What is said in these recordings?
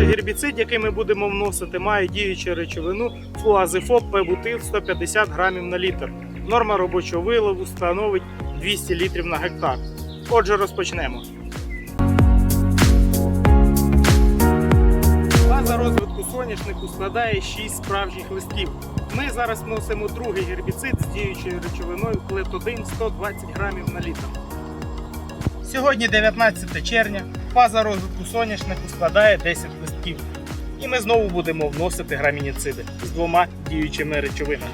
Гербіцид, який ми будемо вносити, має діючу речовину флуазифоб пебутил 150 грамів на літр. Норма робочого вилову становить 200 літрів на гектар. Отже, розпочнемо. Фаза розвитку соняшнику складає 6 справжніх листків. Ми зараз вносимо другий гербіцид з діючою речовиною клетодин 120 грамів на літр. Сьогодні 19 червня. Фаза розвитку соняшнику складає 10 листків. І ми знову будемо вносити грамініциди з двома діючими речовинами.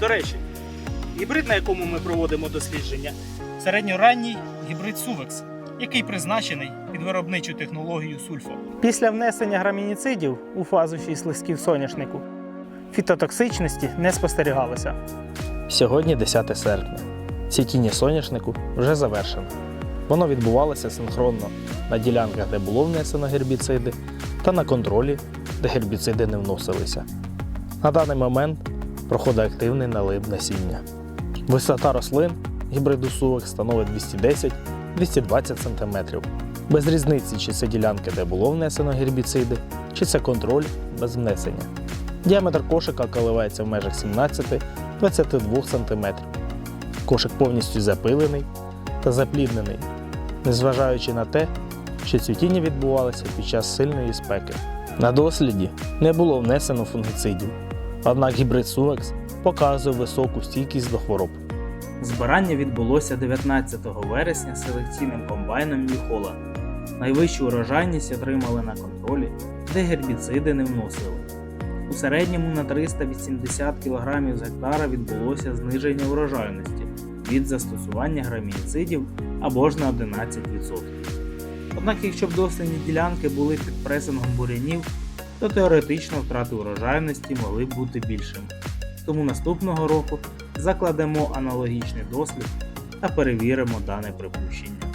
До речі, гібрид, на якому ми проводимо дослідження, середньоранній гібрид Сувекс, який призначений під виробничу технологію сульфо. Після внесення грамініцидів у фазу 6 листків соняшнику фітотоксичності не спостерігалося. Сьогодні 10 серпня. Цвітіння соняшнику вже завершено. Воно відбувалося синхронно на ділянках, де було внесено гербіциди, та на контролі, де гербіциди не вносилися. На даний момент проходить активний налив насіння. Висота рослин гібриду сувок становить 210-220 см. Без різниці, чи це ділянки, де було внесено гербіциди, чи це контроль без внесення. Діаметр кошика коливається в межах 17-22 см. Кошик повністю запилений та запліднений, незважаючи на те, що цвітіння відбувалося під час сильної спеки. На досліді не було внесено фунгіцидів, однак гібрид Сувекс показує високу стійкість до хвороб. Збирання відбулося 19 вересня селекційним комбайном Міхола. Найвищу урожайність отримали на контролі, де гербіциди не вносили. У середньому на 380 кг з гектара відбулося зниження урожайності від застосування граміїцидів або ж на 11%. Однак, якщо б дослідні ділянки були під пресингом бурянів, то теоретично втрати урожайності могли б бути більшими. Тому наступного року закладемо аналогічний дослід та перевіримо дане припущення.